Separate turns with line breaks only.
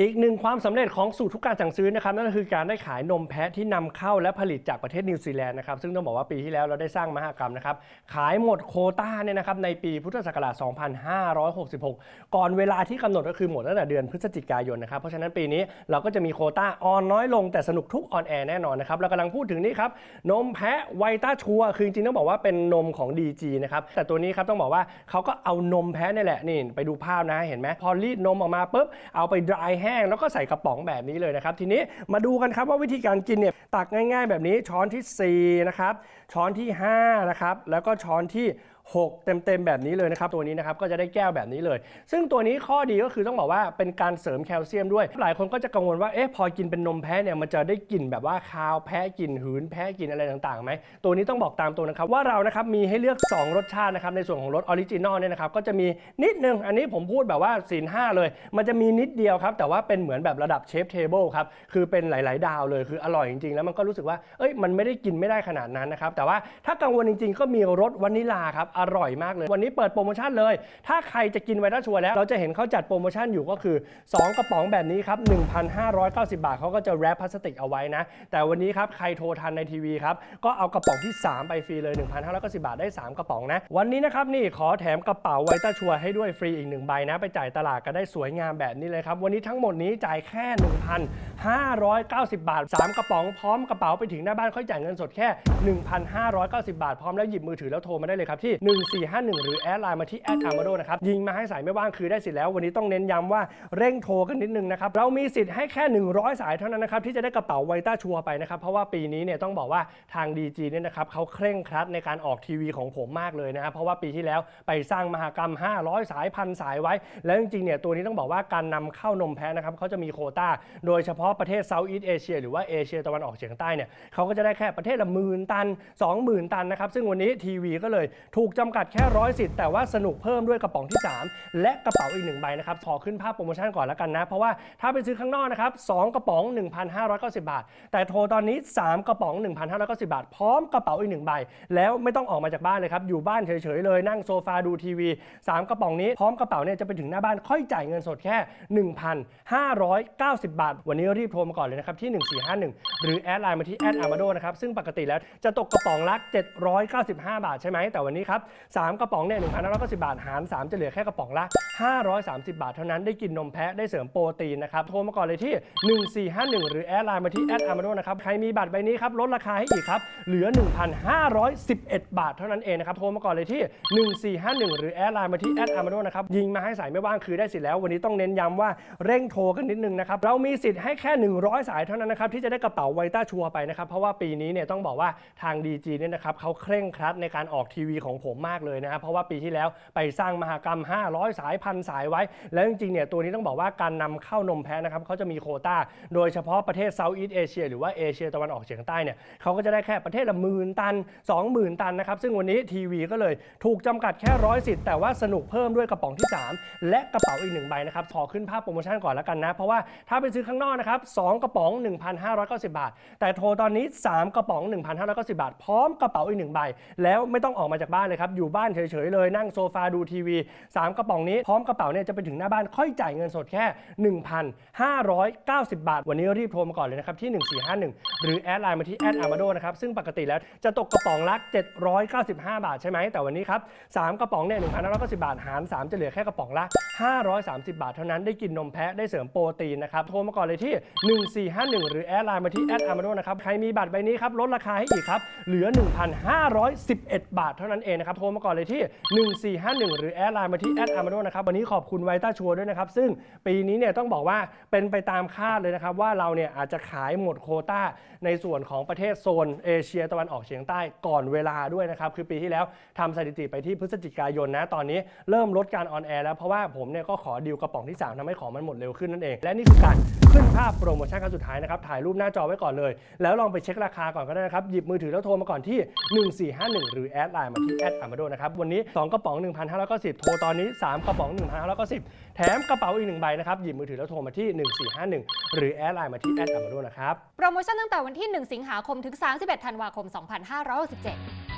อีกหนึ่งความสำเร็จของสูตรทุกการสั่งซื้อนะครับนั่นก็คือการได้ขายนมแพะที่นำเข้าและผลิตจากประเทศนิวซีแลนด์นะครับซึ่งต้องบอกว่าปีที่แล้วเราได้สร้างมหากรรมนะครับขายหมดโคต้าเนี่ยนะครับในปีพุทธศักราช 2566 ก่อนเวลาที่กำหนดก็คือหมดตั้งแต่เดือนพฤศจิกายนนะครับเพราะฉะนั้นปีนี้เราก็จะมีโคต้าออนน้อยลงแต่สนุกทุกออนแอร์แน่นอนนะครับเรากำลังพูดถึงนี่ครับนมแพะไวต้าชัวคือจริงต้องบอกว่าเป็นนมของ DG นะครับแต่ตัวนี้ครับต้องบอกว่าเขาก็เอานมแพะนี่แหละนี่ไปดูภาพนะเห็นไหมพอรีดนมออกมาปุ๊บเอาไปดรายแห้งแล้วก็ใส่กระป๋องแบบนี้เลยนะครับ ทีนี้มาดูกันครับว่าวิธีการกินเนี่ยตักง่าย ๆ แบบนี้ช้อนทีสี่4นะครับช้อนที่5นะครับแล้วก็ช้อนที่ 6 เต็มๆแบบนี้เลยนะครับตัวนี้นะครับก็จะได้แก้วแบบนี้เลย ซึ่งตัวนี้ข้อดีก็คือต้องบอกว่าเป็นการเสริมแคลเซียมด้วย หลายคนก็จะกังวลว่าเอ๊ะพอกินเป็นนมแพะเนี่ยมันจะได้กลิ่นแบบว่าคาวแพะกลิ่นหืนแพะกลิ่นอะไรต่างๆไหมตัวนี้ต้องบอกตามตัวนะครับว่าเรานะครับมีให้เลือก 2 รสชาตินะครับในส่วนของรสออริจินอลเนี่ยนะครับก็จะมีนิดนึงอันนี้ผมพูดแบบว่าศีลห้าเลย มันจะมีนิดเดียวครับแต่ว่าเป็นเหมือนแบบระดับเชฟเทเบิลครับคือเป็นหลาย ๆ ดาวเลยคืออร่อยจริงๆ แล้วมันก็รู้สึกว่าเอ้ยมันไม่ได้กินไม่ได้ขนาดนั้นนะครับแต่ว่าถ้ากังวลจริง ๆ ก็มีรสวานิลาครับอร่อยมากเลย วันนี้เปิดโปรโมชั่นเลย ถ้าใครจะกินไวท์ชัวร์แล้ว เราจะเห็นเขาจัดโปรโมชั่นอยู่ก็คือ 2 กระป๋องแบบนี้ครับ 1,590 บาทเขาก็จะแรปพลาสติกเอาไว้นะ แต่วันนี้ครับใครโทรทันในทีวีครับ ก็เอากระป๋องที่ 3 ไปฟรีเลย 1,590 บาทได้ 3 กระป๋องนะ วันนี้นะครับนี่ขอแถมกระเป๋าไวท์ชัวร์ให้ด้วยฟรีอีกหนึ่งใบนะไปจ่ายตลาดก็ได้สวยงามแบบนี้เลยครับวันนี้ทั้งหมดนี้จ่ายแค่ 1,590 บาท 3 กระป๋องพร้อมกระเป๋าไปถึงหน้าบ้านค่อยจ่ายเงินสดแค่ 1,590 บาท พร้อมแล้วหยิบมือถือแล้วโทรมาได้เลยครับที่1451 หรือแอดไลน์มาที่แอดอาร์มาโดนะครับ ยิงมาให้สายไม่ว่างคือได้สิทธิ์แล้ว วันนี้ต้องเน้นย้ำว่าเร่งโทรกันนิดนึงนะครับ เรามีสิทธิ์ให้แค่ 100 สายเท่านั้นนะครับ ที่จะได้กระเป๋าไวต้าชัวร์ไปนะครับ เพราะว่าปีนี้เนี่ยต้องบอกว่าทาง DG เนี่ยนะครับเขาเคร่งครัดในการออกทีวีของผมมากเลยนะครับเพราะว่าปีที่แล้วไปสร้างมหากรรม 500 สายพันสายไว้ แล้วจริงๆเนี่ยตัวนี้ต้องบอกว่าการนำเข้านมแพะนะครับเขาจะมีโคต้า โดยเฉพาะประเทศเซาท์อีสเอเชียหรือว่าเอเชียตะวันออกเฉียงใต้เนี่ยเขาก็จะได้แค่ประเทศละหมื่นตัน 20,000 ตันนะครับซึ่งวันนี้ทีวีก็เลยถูกจำกัดแค่ร้อยสิทธิ์แต่ว่าสนุกเพิ่มด้วยกระป๋องที่ 3 และกระเป๋าอีกหนึ่งใบนะครับขอขึ้นภาพโปรโมชั่นก่อนแล้วกันนะ เพราะว่าถ้าไปซื้อข้างนอกนะครับ2กระป๋อง 1,590 บาท แต่โทรตอนนี้ 3 กระป๋อง 1,590 บาท พร้อมกระเป๋าอีกหนึ่งใบ แล้วไม่ต้องออกมาจากบ้านเลยครับอยู่บ้านเฉยๆเลยนั่งโซฟาดูทีวี 3 กระป๋องนี้พร้อมกระเป๋าเนี่ยจะไปถึงหน้าบ้านค่อยจ่ายเงินสดแค่ 1,590 บาท วันนี้รีบโทรมาก่อนเลยนะครับที่ 1451 หรือแอดไลน์มาที่แอดอาร์มาโดนะครับซึ่งปกติแล้วจะตกกระป๋องละ795 บาทใช่ไหมแต่วันนี้ครับ3 กระป๋องเนี่ยหนึ่งพันห้าร้อยเก้าสิบบาทหาร 3 จะเหลือแค่กระป๋องละ 530 บาทเท่านั้นได้กินนมแพะได้เสริมโปรตีนนะครับ โทรมาก่อนเลยที่ 1451 หรือแอดไลน์มาที่แอดอาร์มาโดนะครับ ใครมีบัตรใบนี้ครับ ลดราคาให้อีกครับ เหลือ 1,511 บาทเท่านั้นเองนะครับ โทรมาก่อนเลยที่ 1451 หรือแอดไลน์มาที่แอดอาร์มาโดนะครับ ยิงมาให้สายไม่ว่างคือได้สิทธิ์แล้ว วันนี้ต้องเน้นย้ำว่าเร่งโทรกันนิดนึงนะครับ เรามีสิทธิ์ให้แค่ 100 สายเท่านั้นนะครับที่จะได้กระเป๋าไวต้าชัวร์ไปนะครับ เพราะว่าปีนี้เนี่ยต้องบอกว่าทาง DG เนี่ยนะครับเขาเคร่งครัดในการออกทีวีของผมมากเลยนะครับเพราะว่าปีที่แล้วไปสร้างมหากรรม 500 สายพันสายไว้ แล้วจริงๆเนี่ยตัวนี้ต้องบอกว่าการนำเข้านมแพะนะครับเขาจะมีโคต้า โดยเฉพาะประเทศเซาท์อีสเอเชียหรือว่าเอเชียตะวันออกเฉียงใต้เนี่ยเขาก็จะได้แค่ประเทศละหมื่นตัน 20,000 ตันนะครับซึ่งวันนี้ทีวีก็เลยถูกจำกัดแค่ร้อยสิทธิ์แต่ว่าสนุกเพิ่มด้วยกระป๋องที่ 3 และกระเป๋าอีกหนึ่งใบนะครับขอขึ้นภาพโปรโมชั่นก่อนแล้วกันนะ เพราะว่าถ้าไปซื้อข้างนอกนะครับ2กระป๋อง 1,590 บาท แต่โทรตอนนี้ 3 กระป๋อง 1,590 บาท พร้อมกระเป๋าอีกหนึ่งใบ แล้วไม่ต้องออกมาจากบ้านเลยครับ อยู่บ้านเฉยๆเลยนั่งโซฟาดูทีวี 3 กระป๋องนี้พร้อมกระเป๋าเนี่ยจะไปถึงหน้าบ้านค่อยจ่ายเงินสดแค่ 1,590 บาท วันนี้รีบโทรมาก่อนเลยนะครับที่ 1451 หรือแอดไลน์มาที่แอดอาร์มาโดนะครับซึ่งปกติแล้วจะตกกระป๋องละ795 บาทใช่ไหมแต่วันนี้ครับ3กระป๋องเนี่ย1,590 บาทหาร 3 จะเหลือแค่กระป๋องละ 530 บาทเท่านั้นได้กินนมแพะได้เสริมโปรตีนนะครับ โทรมาก่อนเลยที่ 1451 หรือแอดไลน์มาที่แอดอาร์มาโดนะครับ ใครมีบัตรใบนี้ครับ ลดราคาให้อีกครับ เหลือ 1,511 บาทเท่านั้นเองนะครับ โทรมาก่อนเลยที่ 1451 หรือแอดไลน์มาที่แอดอาร์มาโดนะครับ วันนี้ขอบคุณไวต้าชัวร์ด้วยนะครับ ซึ่งปีนี้เนี่ยต้องบอกว่าเป็นไปตามคาดเลยนะครับว่าเราเนี่ยอาจจะขายหมดโคต้าในส่วนของประเทศโซนเอเชียตะวันออกเฉียงใต้ก่อนเวลาด้วยนะครับคือปีที่แล้วทำสถิติไปที่พฤศจิกายนนะตอนนี้เริ่มลดการออนแอร์แล้วเพราะว่าผมเนี่ยก็ขอดีลกระป๋องที่ 3ทำให้ของมันหมดเร็วขึ้นนั่นเอง และนี่คือการขึ้นภาพโปรโมชั่นครั้งสุดท้ายนะครับ ถ่ายรูปหน้าจอไว้ก่อนเลย แล้วลองไปเช็คราคาก่อนก็ได้นะครับ หยิบมือถือแล้วโทรมาก่อนที่ 1451 หรือแอดไลน์มาที่แอดอามาโดนะครับ วันนี้ 2 กระป๋อง 1,590 โทรตอนนี้ 3 กระป๋อง 1,590 แถมกระเป๋าอีกหนึ่งใบนะครับ หยิบมือถือแล้วโทรมาที่ 1451 หรือแอดไลน์มาที่แอดอามาโดนะครับ
โปรโมชั่นตั้งแต่วันที่ 1 สิงหาคมถึง 31 ธันวาคม 2567